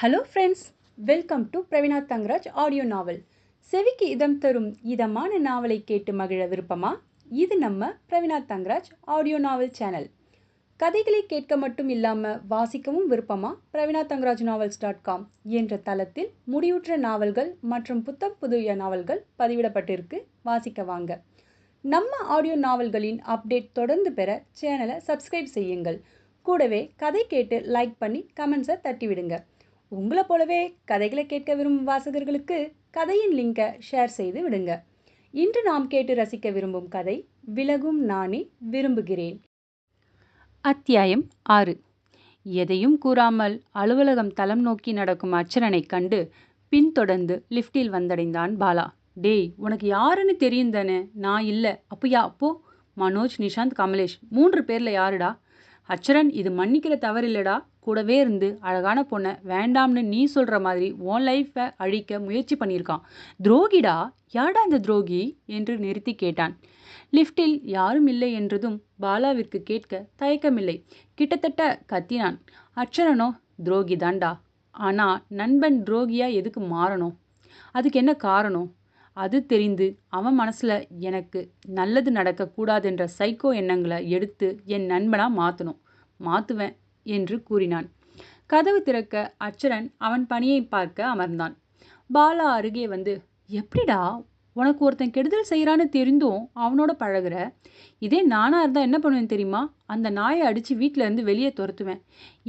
Hello friends welcome to Praveena Thangaraj audio novel செவிக்கு இதம் தரும் இதமான நாவலை கேட்டு மகிழ விருப்பமா? இது நம்ம Praveena Thangaraj audio novel channel கதைகளை கேட்க மட்டும் இல்லாமல் வாசிக்கவும் விருப்பமா? Praveena Thangaraj novels dot com என்ற தளத்தில் முடிவுற்ற நாவல்கள் மற்றும் புத்தம் புதிய நாவல்கள் பதிவிடப்பட்டிருக்கு. வாசிக்க வாங்க. நம்ம ஆடியோ நாவல்களின் அப்டேட் தொடர்ந்து பெற சேனலை சப்ஸ்கிரைப் செய்யுங்கள். கூடவே கதை கேட்டு லைக் பண்ணி கமெண்ட்ஸை தட்டிவிடுங்க. உங்களை போலவே கதைகளை கேட்க விரும்பும் வாசகர்களுக்கு கதையின் லிங்கை ஷேர் செய்து விடுங்க. இன்று நாம் கேட்டு ரசிக்க விரும்பும் கதை விலகும் நானே விரும்புகிறேன் அத்தியாயம் ஆறு. எதையும் கூறாமல் அலுவலகம் தளம் நோக்கி நடக்கும் அச்சரனை கண்டு பின்தொடர்ந்து லிஃப்டில் வந்தடைந்தான் பாலா. டேய் உனக்கு யாருன்னு தெரியும் தானே? நான் இல்லை. அப்போ யா அப்போ மனோஜ் நிஷாந்த் கமலேஷ் மூன்று பேரில் யாருடா? அச்சரன் இது மன்னிக்கிற தவறில்லடா. கூடவே இருந்து அழகான பொண்ணை வேண்டாம்னு நீ சொல்கிற மாதிரி உன் லைஃப்பை அழிக்க முயற்சி பண்ணியிருக்கான். துரோகிடா? யாடா அந்த துரோகி? என்று நிறுத்தி கேட்டான். லிஃப்டில் யாரும் இல்லை என்றதும் பாலாவிற்கு கேட்க தயக்கமில்லை. கிட்டத்தட்ட கத்தினான். அச்சரனோ துரோகி தாண்டா ஆனால் நண்பன் துரோகியாக எதுக்கு மாறணும் அதுக்கு என்ன காரணம்? அது தெரிந்து அவன் மனசில் எனக்கு நல்லது நடக்கக்கூடாதுன்ற சைக்கோ எண்ணங்களை எடுத்து என் நண்பனாக மாற்றணும் மாற்றுவேன் என்று கூறினான். கதவு திறக்க அச்சரன் அவன் பணியை பார்க்க அமர்ந்தான். பாலா அருகே வந்து எப்படிடா? உனக்கு ஒருத்தன் கெடுதல் செய்கிறான்னு தெரிந்தும் அவனோட பழகுற? இதே நானாக இருந்தால் என்ன பண்ணுவேன் தெரியுமா? அந்த நாயை அடித்து வீட்டில் இருந்து வெளியே துரத்துவேன்.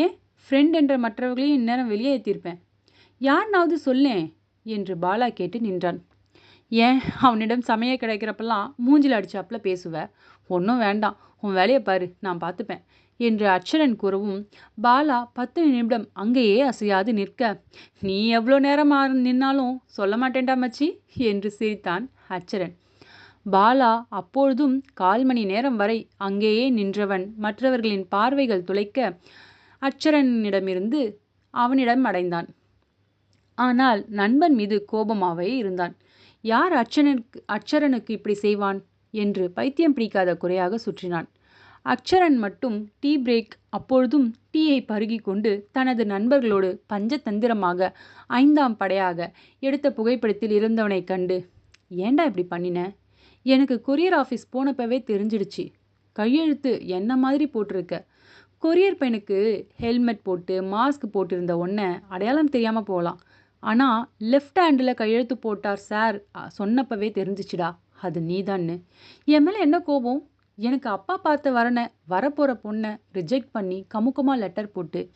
ஏன்? ஃப்ரெண்ட் என்ற மற்றவர்களையும் இந்நேரம் வெளியே ஏற்றிருப்பேன் யாருனாவது சொல்லேன்? என்று பாலா கேட்டு நின்றான். ஏன்? அவனிடம் சமய கிடைக்கிறப்பெல்லாம் மூஞ்சில் அடிச்சாப்புல பேசுவ? ஒன்றும் வேண்டாம். உன் வேலையை பாரு. நான் பார்த்துப்பேன் என்று அச்சரன் கூறவும் பாலா பத்து நிமிடம் அங்கேயே அசையாது நிற்க. நீ எவ்வளோ நேரம் நின்னாலும் சொல்ல மாட்டேன்டா மச்சி என்று சிரித்தான் அச்சரன் பாலா அப்பொழுதும் கால் மணி நேரம் வரை அங்கேயே நின்றவன். மற்றவர்களின் பார்வைகள் துளைக்க அச்சரனிடமிருந்து அவனிடம் அடைந்தான். ஆனால் நண்பன் மீது கோபமாகவே இருந்தான். யார் அச்சனுக்கு அச்சரனுக்கு இப்படி செய்வான்? என்று பைத்தியம் பிடிக்காத குறையாக சுற்றினான். அக்ஷரன் மட்டும் டீ பிரேக் அப்பொழுதும் டீயை பருகி கொண்டு தனது நண்பர்களோடு பஞ்சதந்திரமாக ஐந்தாம் படையாக எடுத்த புகைப்படத்தில் இருந்தவனை கண்டு ஏண்டா இப்படி பண்ணின? எனக்கு கொரியர் ஆஃபீஸ் போனப்பவே தெரிஞ்சிடுச்சு. கையெழுத்து என்ன மாதிரி போட்டிருக்க? கொரியர் பையனுக்கு ஹெல்மெட் போட்டு மாஸ்க் போட்டிருந்த ஒன்றை அடையாளம் தெரியாமல் போகலாம். ஆனால் லெஃப்ட் ஹேண்டில் கையெழுத்து போட்டார் சார் சொன்னப்பவே தெரிஞ்சிச்சுடா. அது நீதான்னு. என் மேலே என்ன கோபம்? எனக்கு அப்பா பார்த்த வரனை வரப்போகிற பொண்ணை ரிஜெக்ட் பண்ணி கமுக்கமாக லெட்டர் போட்டு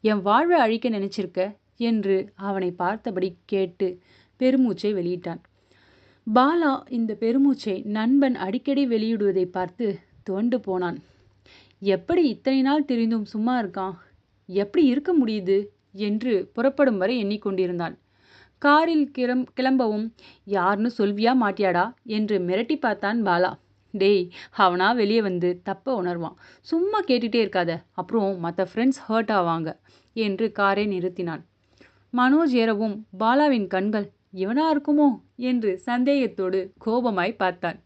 என் வாழ்வை அழிக்க நினச்சிருக்க? என்று அவனை பார்த்தபடி கேட்டு பெருமூச்சை வெளியிட்டான். பாலா இந்த பெருமூச்சை நண்பன் அடிக்கடி வெளியிடுவதை பார்த்து துவண்டு போனான். எப்படி இத்தனை நாள் தெரிந்தும் சும்மா இருக்கான்? எப்படி இருக்க முடியுது? என்று புறப்படும் வரை எண்ணிக்கொண்டிருந்தான். காரில் கிளம் கிளம்பவும் யாருன்னு சொல்வியா மாட்டியாடா? என்று மிரட்டி பார்த்தான் பாலா. டேய் அவனா வெளியே வந்து தப்ப உணர்வான். சும்மா கேட்டுட்டே இருக்காத. அப்புறம் மற்ற ஃப்ரெண்ட்ஸ் ஹர்ட் ஆவாங்க என்று காரை நிறுத்தினான். மனோஜ் ஏறவும் பாலாவின் கண்கள் இவனா இருக்குமோ என்று சந்தேகத்தோடு கோபமாய் பார்த்தான்.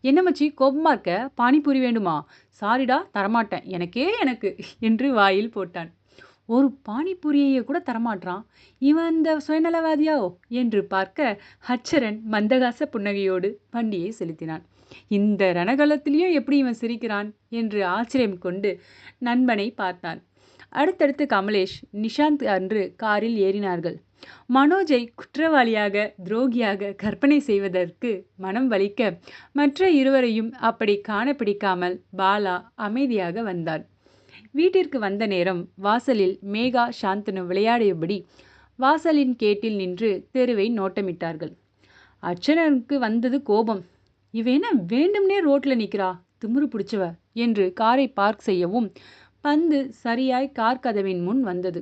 என்ன மச்சி கோபமா இருக்க? பானிபூரி வேண்டுமா? சாரிடா தரமாட்டேன். எனக்கே எனக்கு என்று வாயில் போட்டான். ஒரு பானிபூரியையே கூட தரமாட்டான் இவன் அந்த சுயநலவாதியாவோ? என்று பார்க்க ஹச்சரன் மந்தகாச புன்னகையோடு வண்டியை செலுத்தினான். இந்த ரணகலத்திலையும் எப்படி இவன் சிரிக்கிறான் என்று ஆச்சரியம் கொண்டு நண்பனை பார்த்தான். அடுத்தடுத்து கமலேஷ் நிஷாந்த் அன்று காரில் ஏறினார்கள். மனோஜை குற்றவாளியாக துரோகியாக கற்பனை செய்வதற்கு மனம் வலிக்க மற்ற இருவரையும் அப்படி காண பிடிக்காமல் பாலா அமைதியாக வந்தான். வீட்டிற்கு வந்த நேரம் வாசலில் மேகா சாந்தனு விளையாடியபடி வாசலின் கேட்டில் நின்று தெருவை நோட்டமிட்டார்கள். அர்ச்சனனுக்கு வந்தது கோபம். இவேன வேண்டும்னே ரோட்டில் நிற்கிறா திமுரு பிடிச்சவ என்று காரை பார்க் செய்யவும் பந்து சரியாய் கார் கதவின் முன் வந்தது.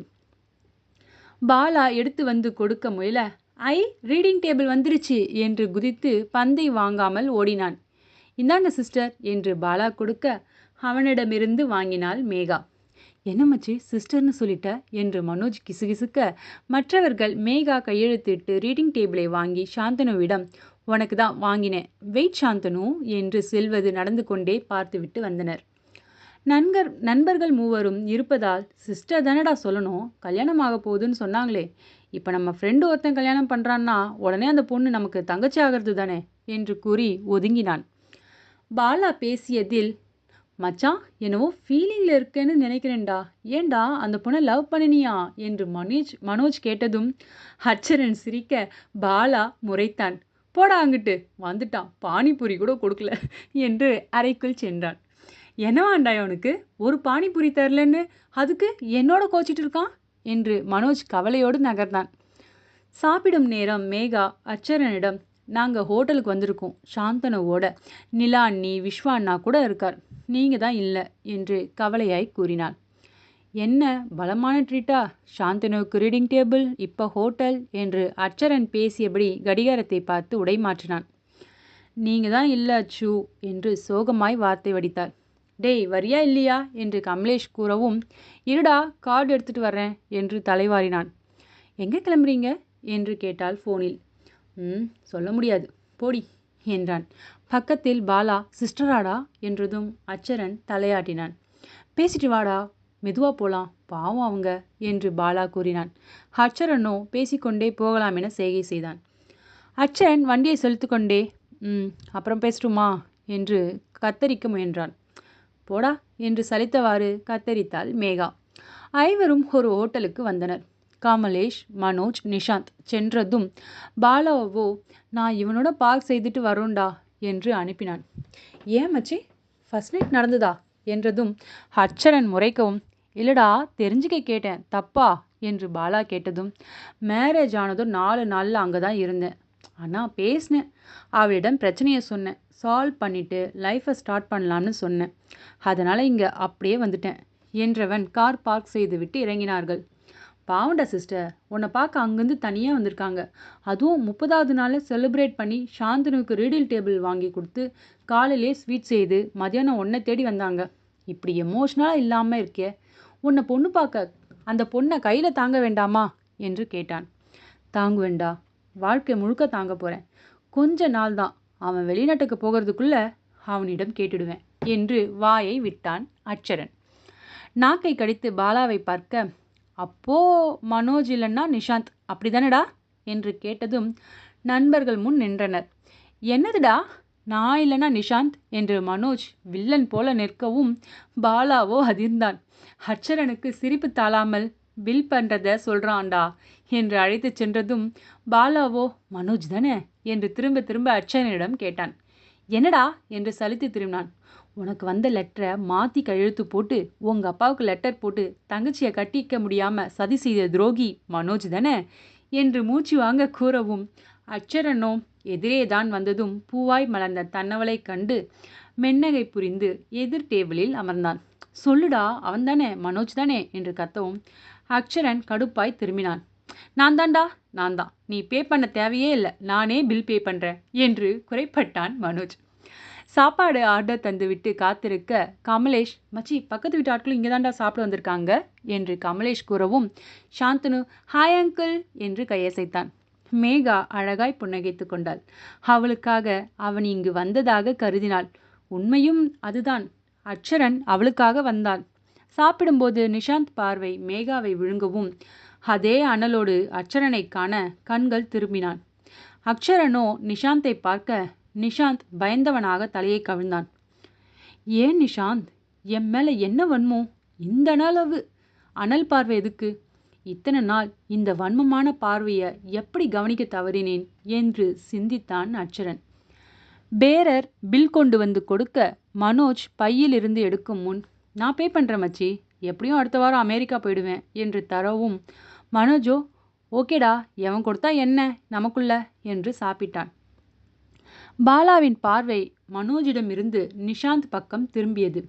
பாலா எடுத்து வந்து கொடுக்க முயல ஐ ரீடிங் டேபிள் வந்துருச்சு என்று குதித்து பந்தை வாங்காமல் ஓடினான். இந்தாங்க சிஸ்டர் என்று பாலா கொடுக்க அவனிடமிருந்து வாங்கினாள் மேகா. என்ன மச்சி சிஸ்டர்னு சொல்லிட்ட? என்று மனோஜ் கிசுகிசுக்க மற்றவர்கள் மேகா கையெழுத்திட்டு ரீடிங் டேபிளை வாங்கி சாந்தனுவிடம் உனக்கு தான் வாங்கினேன். வெயிட் சாந்தனு என்று செல்வது நடந்து கொண்டே பார்த்துவிட்டு வந்தனர். நண்பர் நண்பர்கள் மூவரும் இருப்பதால் சிஸ்டர் தானடா சொல்லணும்? கல்யாணம் ஆக போகுதுன்னு சொன்னாங்களே. இப்போ நம்ம ஃப்ரெண்டு ஒருத்தன் கல்யாணம் பண்ணுறான்னா உடனே அந்த பொண்ணு நமக்கு தங்கச்சி ஆகிறது தானே? என்று கூறி ஒதுங்கினான். பாலா பேசியதில் மச்சான் என்னவோ ஃபீலிங்கில் இருக்கேன்னு நினைக்கிறேன்டா. ஏன்டா அந்த பொண்ணை லவ் பண்ணினியா? என்று மனோஜ் மனோஜ் கேட்டதும் ஹச்சரன் சிரிக்க பாலா முறைத்தான். போடா அங்கிட்டு. வந்துட்டான். பானிபூரி கூட கொடுக்கல என்று அறைக்குள் சென்றான். என்னவாண்டா அவனுக்கு ஒரு பானிபூரி தரலன்னு? அதுக்கு என்னோட கோச்சிட்டு இருக்கான்? என்று மனோஜ் கவலையோடு நகர்ந்தான். சாப்பிடும் நேரம் மேகா அச்சரனிடம் நாங்கள் ஹோட்டலுக்கு வந்திருக்கோம். சாந்தனுவோட. நிலா அண்ணி விஸ்வா கூட இருக்கார். நீங்கள் தான் இல்லை என்று கவலையாய் கூறினாள். என்ன பலமான ட்ரீட்டா சாந்தனுவுக்கு ரீடிங் டேபிள் இப்போ ஹோட்டல் என்று அச்சரன் பேசியபடி கடிகாரத்தை பார்த்து உடை மாற்றினான். நீங்கள் தான் இல்லை அச்சு என்று சோகமாய் வார்த்தை வடித்தார் டேய் வரியா இல்லையா? என்று கமலேஷ் கூறவும் இருடா கார்டு எடுத்துட்டு வர்றேன் என்று தலைவாரினான். எங்கே கிளம்புறீங்க? என்று கேட்டாள் ஃபோனில் ம் சொல்ல முடியாது. போடி என்றான். பக்கத்தில் பாலா சிஸ்டராடா என்றதும் அச்சரன் தலையாட்டினான். பேசிட்டு வாடா மெதுவா போலாம். பாவம் அவங்க என்று பாலா கூறினான். அச்சரனோ பேசிக்கொண்டே போகலாம் என செய்கை செய்தான். அச்சரன் வண்டியை செலுத்து கொண்டே ம் அப்புறம் பேசட்டுமா? என்று கத்தரிக்க முயன்றான். போடா என்று சலித்தவாறு கத்தரித்தாள் மேகா. ஐவரும் ஒரு ஹோட்டலுக்கு வந்தனர். கமலேஷ் மனோஜ் நிஷாந்த் சென்றதும் பாலாவோ நான் இவனோட பார்க் செய்துட்டு வரோண்டா? என்று அனுப்பினான். ஏன் மச்சி ஃபர்ஸ்ட் நைட் நடந்ததா? என்றதும் ஹச்சரன் முறைக்கவும் இல்லடா தெரிஞ்சுக்க கேட்டேன். தப்பா? என்று பாலா கேட்டதும் மேரேஜ் ஆனதும் நாலு நாளில் அங்கே தான் இருந்தேன். ஆனால் பேசினேன். அவளிடம் பிரச்சனையை சொன்னேன். சால்வ் பண்ணிவிட்டு லைஃப்பை ஸ்டார்ட் பண்ணலாம்னு சொன்னேன். அதனால் இங்கே அப்படியே வந்துட்டேன். என்றவன் கார் பார்க் செய்துவிட்டு இறங்கினார்கள். பாவண்டா சிஸ்டர் உன்னை பார்க்க அங்கேருந்து தனியாக வந்திருக்காங்க. அதுவும் முப்பதாவது நாளில் செலிப்ரேட் பண்ணி சாந்தனுக்கு ரீடில் டேபிள் வாங்கி கொடுத்து காலையிலே ஸ்வீட் செய்து மதியானம் ஒன்றை தேடி வந்தாங்க. இப்படி எமோஷ்னலாக இல்லாமல் இருக்கே. உன்னை பொண்ணு பார்க்க அந்த பொண்ணை கையில் தாங்க வேண்டாமா? என்று கேட்டான். தாங்குவேண்டா. வாழ்க்கை முழுக்க தாங்க போகிறேன் கொஞ்ச நாள் தான். அவன் வெளிநாட்டுக்கு போகிறதுக்குள்ள அவனிடம் கேட்டுடுவேன் என்று வாயை விட்டான் அச்சரன். நாக்கை கடித்து பாலாவை பார்க்க அப்போ மனோஜ் இல்லைன்னா நிஷாந்த் அப்படிதானடா? என்று கேட்டதும் நண்பர்கள் முன் நின்றனர். என்னதுடா? நான் இல்லைன்னா நிஷாந்த் என்று மனோஜ் வில்லன் போல நிற்கவும் பாலாவோ அதிர்ந்தான். ஹச்சரனுக்கு சிரிப்பு தாளாமல் பில் பண்ணுறத சொல்கிறான்டா என்று அழைத்து சென்றதும் பாலாவோ மனோஜ் தானே? என்று திரும்ப திரும்ப அச்சரனிடம் கேட்டான். என்னடா? என்று சலித்து திரும்பினான். உனக்கு வந்த லெட்டரை மாற்றி கையெழுத்து போட்டு உங்கள் அப்பாவுக்கு லெட்டர் போட்டு தங்கச்சியை கட்டிக்க முடியாமல் சதி செய்த துரோகி மனோஜ் தானே? என்று மூச்சு வாங்க கூறவும் அச்சரனோ எதிரே தான் வந்ததும் பூவாய் மலர்ந்த தன்னவளை கண்டு மென்னகை புரிந்து எதிர் டேபிளில் அமர்ந்தான். சொல்லுடா அவன்தானே மனோஜ் தானே என்று கத்தவும் அக்ஷரன் கடுப்பாய் திரும்பினான். நான் தான்டா நான் தான் நீ பே பண்ண தேவையே இல்லை. நானே பில் பே பண்ணுறேன் என்று குறைப்பட்டான் மனோஜ். சாப்பாடு ஆர்டர் தந்துவிட்டு காத்திருக்க கமலேஷ் மச்சி பக்கத்து வீட்டு ஆட்களும் இங்கே தாண்டா சாப்பிட வந்திருக்காங்க? என்று கமலேஷ் கூறவும் சாந்தனு ஹாய் அங்கிள் என்று கையசைத்தான். மேகா அழகாய் புன்னகைத்து கொண்டாள். அவளுக்காக அவன் இங்கு வந்ததாக கருதினாள். உண்மையும் அதுதான். அச்சரன் அவளுக்காக வந்தான் சாப்பிடும்போது நிஷாந்த் பார்வை மேகாவை விழுங்கவும் அதே அனலோடு அச்சரனை காண கண்கள் திரும்பினான். அக்ஷரனோ நிஷாந்தை பார்க்க நிஷாந்த் பயந்தவனாக தலையை கவிழ்ந்தான். ஏன் நிஷாந்த்? என் மேலே என்ன வன்மோ இந்த அளவு அனல் பார்வை எதுக்கு? இத்தனை நாள் இந்த வன்மமான பார்வையை எப்படி கவனிக்க தவறினேன் என்று சிந்தித்தான் அச்சரன். பேரர் பில் கொண்டு வந்து கொடுக்க மனோஜ் பையிலிருந்து எடுக்கும் முன் நான் பே பண்ணுறேன் மச்சி எப்படியும் அடுத்த வாரம் அமெரிக்கா போயிடுவேன் என்று தரவும் மனோஜோ ஓகேடா எவன் கொடுத்தா என்ன நமக்குள்ள? என்று சாப்பிட்டான். பாலாவின் பார்வை மனோஜிடமிருந்து நிஷாந்த் பக்கம் திரும்பியது.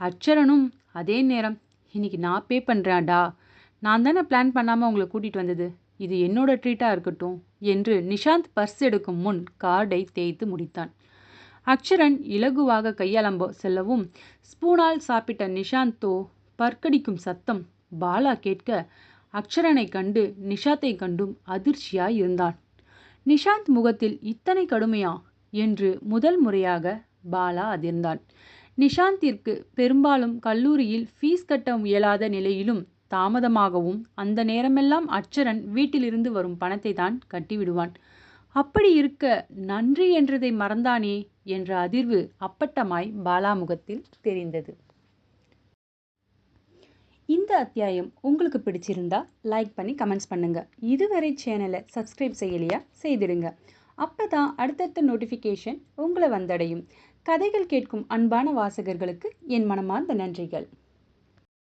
அச்சரனும் அதே நேரம் இன்னைக்கு நான் பே பண்ணுறேன்டா நான் தானே பிளான் பண்ணாமல் உங்களை கூட்டிகிட்டு வந்தது? இது என்னோட ட்ரீட்டாக இருக்கட்டும் என்று நிஷாந்த் பர்ஸ் எடுக்கும் முன் கார்டை தேய்த்து முடித்தான். அக்ஷரன் இலகுவாக கையாளம்போ செல்லவும் ஸ்பூனால் சாப்பிட்ட நிஷாந்தோ பற்கடிக்கும் சத்தம் பாலா கேட்க அக்ஷரனை கண்டு நிஷாத்தை கண்டும் அதிர்ச்சியாய் இருந்தான். நிஷாந்த் முகத்தில் இத்தனை கடுமையா? என்று முதல் முறையாக பாலா அதிர்ந்தான். நிஷாந்திற்கு பெரும்பாலும் கல்லூரியில் ஃபீஸ் கட்ட இயலாத நிலையிலும் தாமதமாகவும் அந்த நேரமெல்லாம் அச்சரன் வீட்டிலிருந்து வரும் பணத்தை தான் கட்டிவிடுவான். அப்படி இருக்க நன்றி என்றதை மறந்தானே? என்ற அதிர்வு அப்பட்டமாய் பாலாமுகத்தில் தெரிந்தது. இந்த அத்தியாயம் உங்களுக்கு பிடிச்சிருந்தா லைக் பண்ணி கமெண்ட்ஸ் பண்ணுங்க. இதுவரை சேனலை சப்ஸ்கிரைப் செய்யலையா செய்திடுங்க. அப்போ தான் அடுத்தடுத்த நோட்டிஃபிகேஷன் உங்களை வந்தடையும். கதைகள் கேட்கும் அன்பான வாசகர்களுக்கு என் மனமார்ந்த நன்றிகள்.